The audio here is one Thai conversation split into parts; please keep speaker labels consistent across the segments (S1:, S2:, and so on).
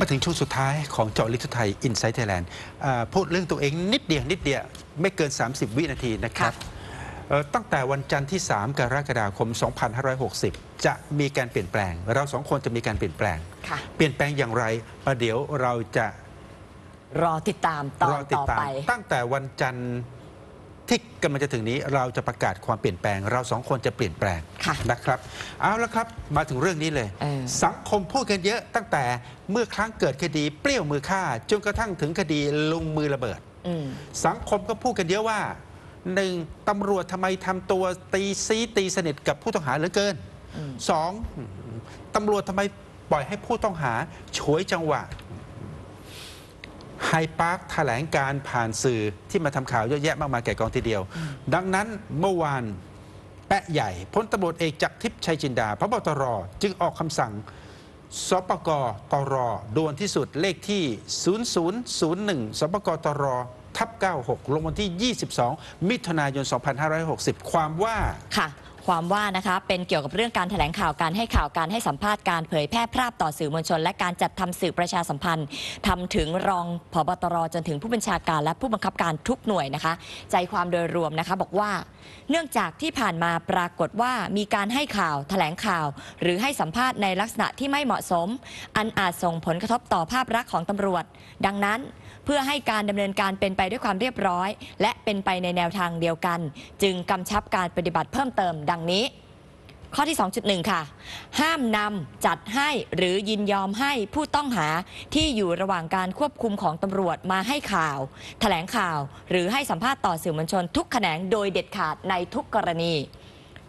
S1: มาถึงช่วงสุดท้ายของเจาะลิทุไทยอินไซต์ไทยแลนด์พูดเรื่องตัวเองนิดเดียวนิดเดียวไม่เกิน 30 วินาทีนะครับเอ่อตั้งแต่วันจันทร์ที่ 3 กรกฎาคม 2560 จะมีการเปลี่ยนแปลง เราสองคนจะมีการเปลี่ยนแปลง
S2: ค่ะ
S1: เปลี่ยนแปลงอย่างไรประเดี๋ยวเราจะ
S2: รอติดตามตอ
S1: ร
S2: น
S1: อติด
S2: ต่อ
S1: ตาม
S2: ไป
S1: ตั้งแต่วันจันทร์ ที่กำลังจะถึงนี้เราจะประกาศความเปลี่ยนแปลง เราสองคนจะเปลี่ยนแปลง
S2: ค่ะ
S1: นะครับ เอาละครับมาถึงเรื่องนี้เลย
S2: เออ
S1: สังคมพูดกันเยอะตั้งแต่เมื่อครั้งเกิดคดีเปรี้ยวมือฆ่าจนกระทั่งถึงคดีลงมือระเบิด
S2: อืม
S1: สังคมก็พูดกันเยอะว่าหนึ่งตำรวจทำไมทำตัวตีซีตีสนิทกับผู้ต้องหาเหลือเกิน
S2: อืม
S1: สองตำรวจทำไมปล่อยให้ผู้ต้องหาฉวยจังหวะ ไฮปาร์คแถลงการผ่านสื่อที่มาทำข่าวเยอะแยะมากมายแก่กองทีเดียว ดังนั้นเมื่อวานแปะใหญ่พลตำรวจเอกจากทิพย์ชัยจินดาพบตรจึงออกคำสั่งสปกตรด่วนที่สุดเลขที่ 0001 สปกตรทับ 96 ลงวันที่ 22 มิถุนายน 2560 ความว่า
S2: ค่ะ ความว่านะคะเป็นเกี่ยวกับเรื่องการแถลงข่าวการให้ข่าวการให้สัมภาษณ์การเผยแพร่ภาพต่อสื่อมวลชน และการจัดทำสื่อประชาสัมพันธ์ทำถึงรองผบตรจนถึงผู้บัญชาการและผู้บังคับการทุกหน่วยนะคะ ใจความโดยรวมนะคะบอกว่า เนื่องจากที่ผ่านมาปรากฏว่ามีการให้ข่าวแถลงข่าว หรือให้สัมภาษณ์ในลักษณะที่ไม่เหมาะสม อันอาจส่งผลกระทบต่อภาพลักษณ์ของตำรวจ ดังนั้น พื่อให้การดำเนินการเป็นไปด้วยความเรียบร้อย และเป็นไปในแนวทางเดียวกัน จึงกำชับการปฏิบัติเพิ่มเติมดังนี้ ข้อที่ 2.1 ค่ะ ห้ามนำจัดให้หรือยินยอมให้ผู้ต้องหาที่อยู่ระหว่างการควบคุมของตำรวจมาให้ข่าว แถลงข่าว หรือให้สัมภาษณ์ต่อสื่อมวลชนทุกแขนงโดยเด็ดขาดในทุกกรณี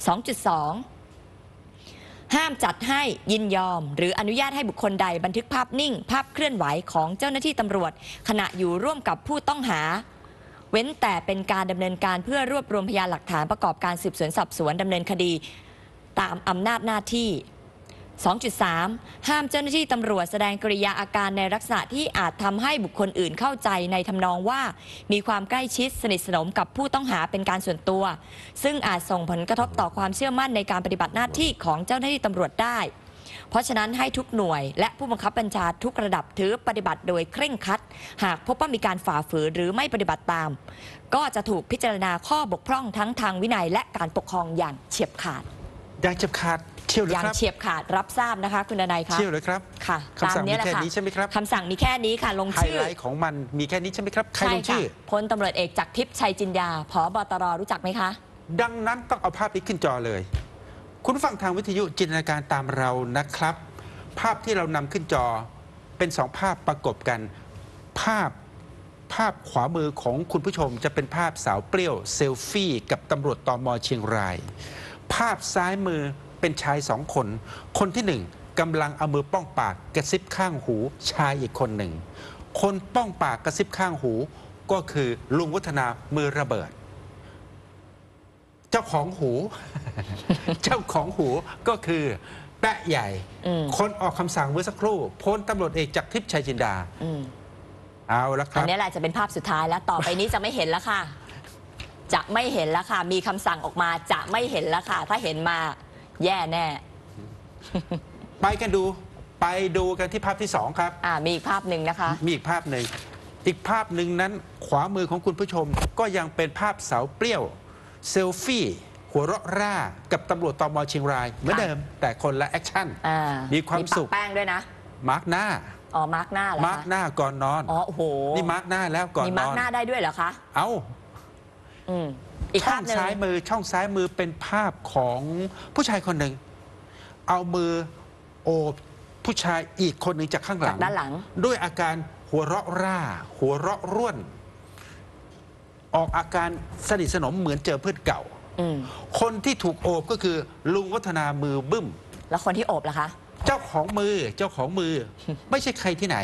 S2: 2.2 ห้ามจัดให้ยินยอม หรืออนุญาตให้บุคคลใดบันทึกภาพนิ่ง ภาพเคลื่อนไหวของเจ้าหน้าที่ตำรวจ ขณะอยู่ร่วมกับผู้ต้องหา เว้นแต่เป็นการดำเนินการเพื่อรวบรวมพยานหลักฐานประกอบการสืบสวนสอบสวนดำเนินคดี ตามอำนาจหน้าที่ 2.3 ห้ามเจ้าหน้าที่ตำรวจแสดงกริยาอาการในลักษณะที่อาจทำให้บุคคลอื่นเข้าใจในทำนองว่า มีความใกล้ชิดสนิทสนมกับผู้ต้องหาเป็นการส่วนตัว ซึ่งอาจส่งผลกระทบต่อความเชื่อมั่นในการปฏิบัติหน้าที่ของเจ้าหน้าที่ตำรวจได้ เพราะฉะนั้นให้ทุกหน่วยและผู้บังคับบัญชาทุกระดับถือปฏิบัติโดยเคร่งครัด หากพบว่ามีการฝ่าฝืนหรือไม่ปฏิบัติตาม ก็จะถูกพิจารณาข้อบกพร่องทั้งทางวินัยและการปกครองอย่างเฉียบขาด
S1: อย่างเจ็บขาด เชี่ยวเลย
S2: อย่าง
S1: ครับ
S2: เฉียบขาดรับทราบนะคะ คุณดนายคะ
S1: เชี่ยวเลยครับ
S2: ค่ะ
S1: คำสั่ง
S2: ตามนี้
S1: มี
S2: แหละ
S1: แค่
S2: ค่ะ
S1: นี้ใช่ไหมครับ
S2: คำสั่งมีแค่นี้ค่ะลง
S1: ไฮ
S2: ชื่อ
S1: ไลท์ของมันมีแค่นี้ใช่ไหมครับ ใคร
S2: ใช่
S1: ลง
S2: ค่ะ
S1: ชื่อ
S2: พลตำรวจเอกจากทิพย์ชัยจินดาผอบตรรู้จักไหมคะ
S1: ดังนั้นต้องเอาภาพนี้ขึ้นจอเลย คุณผู้ฟังทางวิทยุจินตนาการตามเรานะครับ ภาพที่เรานำขึ้นจอเป็นสองภาพประกบกัน ภาพภาพขวามือของคุณผู้ชมจะเป็นภาพสาวเปรี้ยวเซลฟี่กับตำรวจตอมเชียงราย ภาพซ้ายมือ เป็นชายสองคน คนที่หนึ่งกำลังเอามือป้องปากกระซิบข้างหูชายอีกคนหนึ่ง คนป้องปากกระซิบข้างหู ก็คือลุงวัฒนามือระเบิด เจ้าของหู เจ้าของหูก็คือแปะใหญ่
S2: อืม
S1: คนออกคำสั่งเมื่อสักครู่พลตำรวจเอกจากทิพย์ชัยจินดา
S2: อืม
S1: เอาละค
S2: อั
S1: รั
S2: น
S1: บ
S2: นี้แหละจะเป็นภาพสุดท้ายแล้วต่อไปนี้จะไม่เห็นแล้วค่ะ จะไม่เห็นแล้วค่ะ มีคำสั่งออกมาจะไม่เห็นแล้วค่ะ ถ้าเห็นมา แย่แน่
S1: ไปกันดูไปดูกันที่ภาพที่สองครับ
S2: อ่ามีอีกภาพหนึ่งนะคะ
S1: มีอีกภาพหนึ่งอีกภาพหนึ่งนั้นขวามือของคุณผู้ชมก็ยังเป็นภาพสาวเปรี้ยวเซลฟี่หัวเราะร่ากับตำรวจตมเชียงรายเหมือน
S2: ค่ะ
S1: เดิม แต่คนละแอคชั่น
S2: อ่า
S1: มี
S2: มี
S1: ความสุข
S2: แป้งด้วยนะ
S1: มาร์กหน้า
S2: อ๋อมาร์กหน้าเหรอ
S1: มาร์ก
S2: คะ
S1: หน้าก่อนนอน
S2: อ๋อโอ้โห
S1: นี่มาร์กหน้าแล้วก่อน
S2: มี
S1: น
S2: มาร์
S1: อกน
S2: หน้าได้ด้วยเหรอคะ
S1: เอ้า
S2: อืมอีก
S1: ช่อ
S2: ภางพหนึ่ง
S1: ซ้ายมือช่องซ้ายมือเป็นภาพของผู้ชายคนหนึ่ง เอามือโอบผู้ชายอีกคนหนึ่งจากข้างหลั
S2: จาก
S1: ง
S2: ด้านหลัง
S1: ด้วยอาการหัวเราะร่า หัวเราะร่วน ออกอาการสนิทสนมเหมือนเจอเพื่อนเก่า
S2: อืม
S1: คนที่ถูกโอบก็คือ ลุงวัฒนามือบึ้ม
S2: แล้วคนที่โอบล่ะคะ
S1: เจ้าของมือเจ้าของมือ ไม่ใช่ใครที่ไหน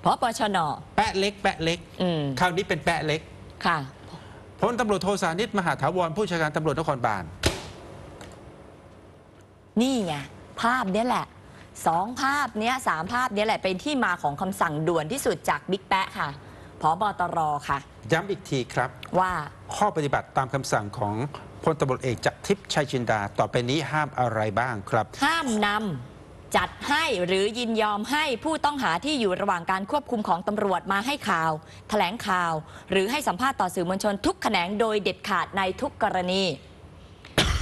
S2: เพราะปชน
S1: แปะเล็ก แปะเล็ก
S2: อืม
S1: คราวนี้เป็นแปะเล็ก
S2: ค่ะ
S1: พลตำรวจโทสานิตมหาถาวรผู้ชาการตำรวจนครบาล
S2: นี่ไงภาพเนี้ยแหละสองภาพเนี้ยสามภาพเนี้ยแหละเป็นที่มาของคำสั่งด่วนที่สุดจากบิ๊กแปะค่ะพบตรค่ะ
S1: ย้ำอีกทีครับ
S2: ว่า
S1: ข้อปฏิบัติตามคำสั่งของพลตำรวจเอกจากทิพย์ชัยจินดา ต่อไปนี้ห้ามอะไรบ้างครับ
S2: ห้ามน จัดให้หรือยินยอมให้ผู้ต้องหาที่อยู่ระหว่างการควบคุมของตำรวจมาให้ข่าว แถลงข่าว หรือให้สัมภาษณ์ต่อสื่อมวลชนทุกแขนงโดยเด็ดขาดในทุกกรณี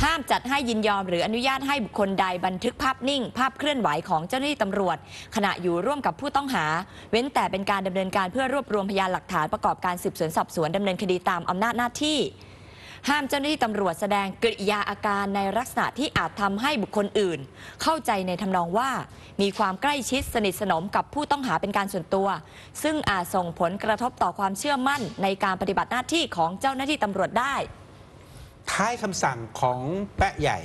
S2: ห้ามจัดให้ยินยอมหรืออนุญาตให้บุคคลใดบันทึกภาพนิ่ง ภาพเคลื่อนไหวของเจ้าหน้าที่ตำรวจ ขณะอยู่ร่วมกับผู้ต้องหา เว้นแต่เป็นการดำเนินการเพื่อรวบรวมพยานหลักฐานประกอบการสืบสวนสอบสวนดำเนินคดีตามอำนาจหน้าที่ ห้ามเจ้าหน้าที่ตำรวจแสดงกริยาอาการในลักษณะที่อาจทำให้บุคคลอื่น เข้าใจในทำนองว่า มีความใกล้ชิดสนิทสนมกับผู้ต้องหาเป็นการส่วนตัว ซึ่งอาจส่งผลกระทบต่อความเชื่อมั่นในการปฏิบัติหน้าที่ของเจ้าหน้าที่ตำรวจได้
S1: ท้ายคำสั่งของแปะใหญ่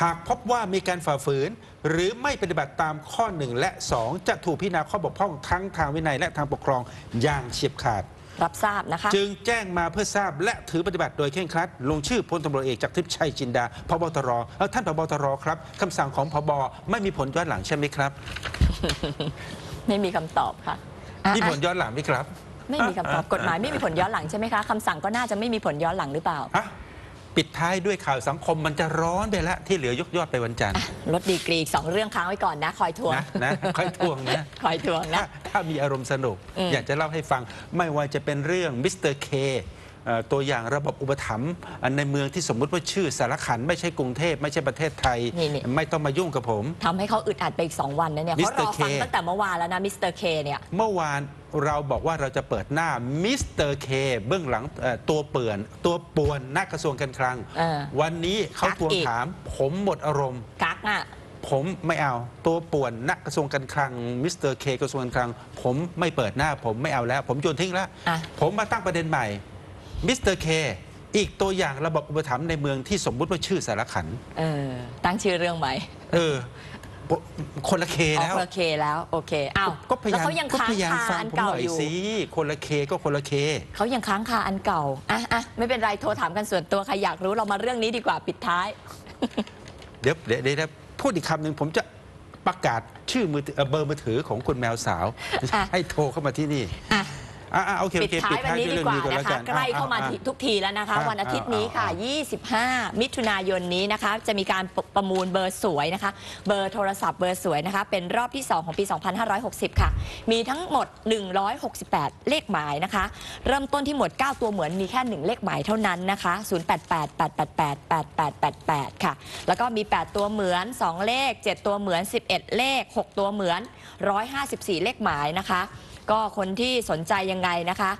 S1: หากพบว่ามีการฝ่าฝืน หรือไม่ปฏิบัติตามข้อ 1 และ 2 จะถูกพิจารณาข้อบกพร่องทั้งทางวินัยและทางปกครองอย่างเฉียบขาด
S2: รับทราบนะคะ
S1: จึงแจ้งมาเพื่อทราบและถือปฏิบัติโดยเคร่งครัด ลงชื่อพลตำรวจเอกจากทิพย์ชัยจินดาพบตรเอ่อท่านพบตรครับคำสั่งของพบไม่มีผลย้อนหลังใช่ไหมครับ
S2: ไม่มีคำตอบค่ะอะ
S1: มีผลย้อนหลังไหมครับ
S2: ไม่มีคำตอบกฎหมายไม่มีผลย้อนหลังใช่ไหมคะคำสั่งก็น่าจะไม่มีผลย้อนหลังหรือเปล่า
S1: อะ ปิดท้ายด้วยข่าวสังคมมันจะร้อนไปแล้วที่เหลือยกยอดไปวันจันทร์
S2: ลดดีกรีอีกสองเรื่องค้างไว้ก่อนนะ คอยทวง
S1: นะนะค่อยทวงนะ
S2: คอยทวง
S1: ถ้า
S2: นะ
S1: ถ้ามีอารมณ์สนุก
S2: อืม
S1: อยากจะเล่าให้ฟังไม่ว่าจะเป็นเรื่องมิสเตอร์เคเอ่อ ตัวอย่างระบบอุปถัมภ์อันในเมืองที่สมมุติว่าชื่อสารขันไม่ใช่กรุงเทพไม่ใช่ประเทศไทย
S2: นี่นี่
S1: ไม่ต้องมายุ่งกับผม
S2: ทำให้เขาอึดอัดไปอีก 2 วันนะเนี่ย
S1: มิ
S2: เขา
S1: สเต
S2: ร
S1: อร์
S2: อฟัง
S1: เค
S2: ตั้งแต่เมื่อวานแล้วนะมิสเตอร์เคเนี่ย
S1: เมื่อวานเราบอกว่าเราจะเปิดหน้ามิสเตอร์เคเบื้องหลังเอ่อตัวเปื่อนตัวป่วนนักกระทรวงการคลัง
S2: เออ
S1: วันนี้เขา
S2: กัก
S1: ทวง
S2: อีก
S1: ถาม ผมหมดอารมณ์
S2: กักอะ
S1: ผมไม่เอาตัวป่วนนักกระทรวงการคลังมิสเตอร์เคกระทรวงการคลัง ผมไม่เปิดหน้าผมไม่เอาแล้ว ผมโยนทิ้งแล้ว
S2: อะ
S1: ผมมาตั้งประเด็นใหม่ มิสเตอร์เคอีกตัวอย่างระบบอุปถัมภ์ในเมืองที่สมมุติว่าชื่อสารขัน
S2: เออ ตั้งชื่อเรื่องใหม่
S1: เออ คนละเค
S2: ออก
S1: แล้ว
S2: โอเคแล้วโอเคอ้าว
S1: ก็พยา
S2: แล้ว
S1: ยาม
S2: เขายัง
S1: ก็
S2: ค้าง
S1: พยายาม
S2: คา
S1: ฟัง
S2: อัน
S1: ผม
S2: เก่า
S1: หน่อย
S2: อยู่
S1: สิคนละเคก็คนละเค
S2: เขายังค้างคาอันเก่าอะอะไม่เป็นไรโทรถามกันส่วนตัวใครอยากรู้เรามาเรื่องนี้ดีกว่าปิดท้าย
S1: เดี๋ยวเดี๋ยวเดี๋ยวพูดอีกคำหนึ่งผมจะประกาศชื่อมือถือเอ่อเบอร์มือถือของคุณแมวสาว
S2: อะ
S1: ให้โทรเข้ามาที่นี่
S2: อะ
S1: อะอะโอเค
S2: ปิ
S1: โอ
S2: ด
S1: เค
S2: ท้ายวันนี้
S1: ด้
S2: ดี
S1: ย
S2: กว่า
S1: เรื่อง
S2: นะคะ
S1: น
S2: ใกล้เข้ามา
S1: อะอะ
S2: ทุกทีแล้วนะคะ
S1: อะ
S2: วันอาทิตย์นี้ค่ะ
S1: อะ
S2: 25 มิถุนายนนี้นะคะ จะมีการประมูลเบอร์สวยนะคะ เบอร์โทรศัพท์เบอร์สวยนะคะ เป็นรอบที่ 2 ของปี 2560 ค่ะ มีทั้งหมด 168 เลขหมายนะคะ เริ่มต้นที่หมวด 9 ตัวเหมือนมีแค่ 1 เลขหมายเท่านั้นนะคะ 088 888 8888 ค่ะ แล้วก็มี 8 ตัวเหมือน 2 เลข 7 ตัวเหมือน 11 เลข 6 ตัวเหมือน 154 เลขหมายนะคะ ก็คนที่สนใจยังไงนะคะ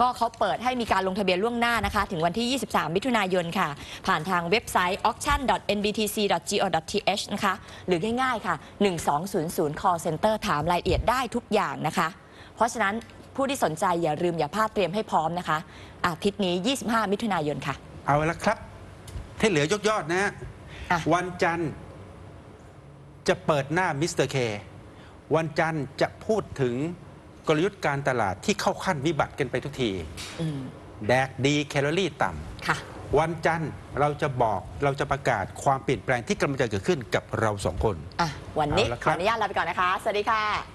S2: ก็เขาเปิดให้มีการลงทะเบียนล่วงหน้านะคะ ถึงวันที่ 23 มิถุนายนค่ะ ผ่านทางเว็บไซต์ auction.nbtc.go.th นะคะ หรือง่ายๆค่ะ 1200 call center ถามรายละเอียดได้ทุกอย่างนะคะ เพราะฉะนั้นผู้ที่สนใจอย่าลืมอย่าพลาดเตรียมให้พร้อมนะคะ อาทิตย์นี้ 25 มิถุนายนค่ะ
S1: เอาละครับ ที่เหลือยกยอดนะฮะ
S2: อะ
S1: วันจันทร์จะเปิดหน้ามิสเตอร์เควันจันทร์จะพูดถึง กลยุทธ์การตลาดที่เข้าขั้นวิบัติกันไปทุกที
S2: อืม
S1: แดกดีแคลอรี่ต่ำ
S2: ค่ะ
S1: วันจันทร์เราจะบอกเราจะประกาศความเปลี่ยนแปลงที่กำลังจะเกิดขึ้นกับเราสองคน
S2: อะวันนี้
S1: เอาละ
S2: ข
S1: ครั
S2: อบอนุญาตลาไปก่อนนะคะ สวัสดีค่ะ